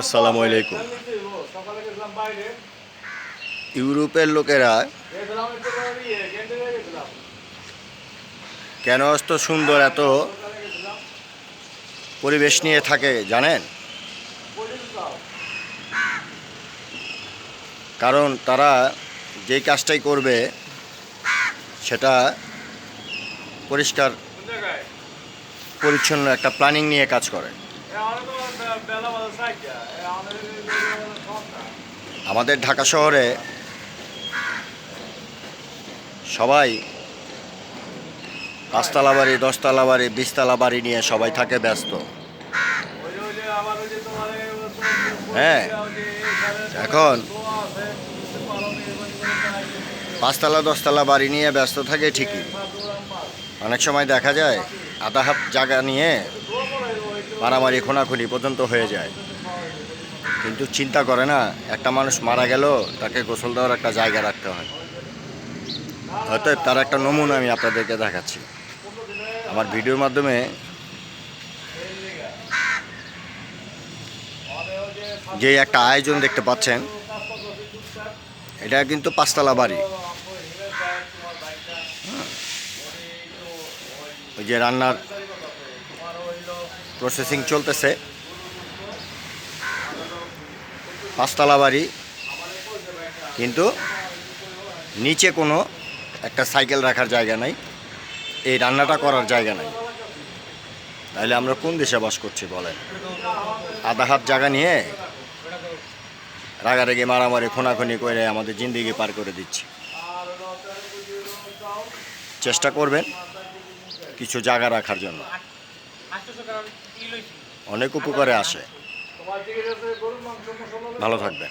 আসসালামু আলাইকুম। ইউরোপের লোকেরা কেন এত সুন্দর, এত পরিবেশ নিয়ে থাকে জানেন? কারণ তারা যেই কাজটাই করবে, সেটা পরিষ্কার, পরিচ্ছন্ন একটা প্ল্যানিং নিয়ে কাজ করে। আমাদের ঢাকা শহরে সবাই পাঁচতলা বাড়ি, দশতলা বাড়ি, বিশতলা বাড়ি নিয়ে সবাই থাকে ব্যস্ত হ্যাঁ। এখানে পাঁচতলা, দশতলা বাড়ি নিয়ে ব্যস্ত থাকে ঠিকই। অনেক সময় দেখা যায় আধা হাফ জায়গা নিয়ে মারামারি, খোনাখুনি পর্যন্ত হয়ে যায়। কিন্তু চিন্তা করে না, একটা মানুষ মারা গেল, তাকে গোসল দেওয়ার একটা জায়গা রাখতে হয়। হয়তো তার একটা নমুনা আমি আপনাদেরকে দেখাচ্ছি। আমার ভিডিওর মাধ্যমে যে একটা আয়োজন দেখতে পাচ্ছেন, এটা কিন্তু পাঁচতলা বাড়ি। ওই যে রান্নার প্রসেসিং চলতেছে। পাঁচতলা বাড়ি কিন্তু নিচে কোনো একটা সাইকেল রাখার জায়গা নাই, এই রান্নাটা করার জায়গা নাই। তাহলে আমরা কোন দেশে বাস করছি বলেন? আধা হাত জায়গা নিয়ে রাগারাগি, মারামারি, খোনাখুনি করে আমাদের জিন্দিগি পার করে দিচ্ছি। চেষ্টা করবেন কিছু জায়গা রাখার জন্য। অনেক উপকারে আসে। ভালো থাকবেন।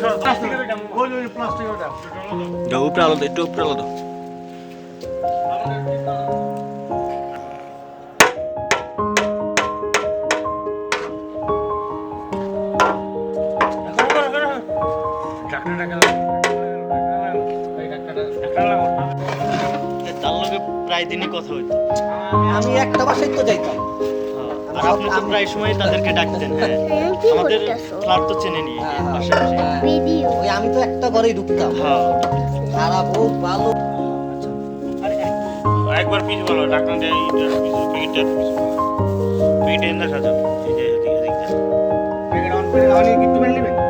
সর। প্লাস্টিকের ওইটা, ওই, ওই প্লাস্টিকের ওইটা। ওটা ডাক্তার উপরে আলো দাও একটু উপরে আলো দাও তার লগে প্রায় দিনই কথা হইতো। আমি একটা বাসায় তো যাইতাম। আর আপনি তো প্রায় সময় তাদেরকে ডাকতেন হ্যাঁ। আমাদের ফ্ল্যাট তো চেনে নিয়ে পাশে পাশে ওই আমি তো একটা ঘরেই ঢুকতাম। হ্যাঁ। খারাপ হোক ভালো। একবার পিছ বলো ডাক্তার দিয়ে এনে এই যে এদিকে এদিকে। না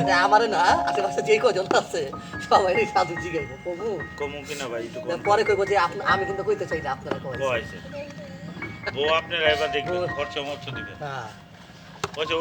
এটা আমারে না আশেপাশে যে কজন আছে সবাই সাধু জিগাইবো কমু। কমু কিনা ভাই একটু পরে কইবো যে আমি কিন্তু কইতে চাই না আপনারা কই ও আপনার এবার দেখবেন খরচা মরচ দিবে হ্যাঁ। ওই ও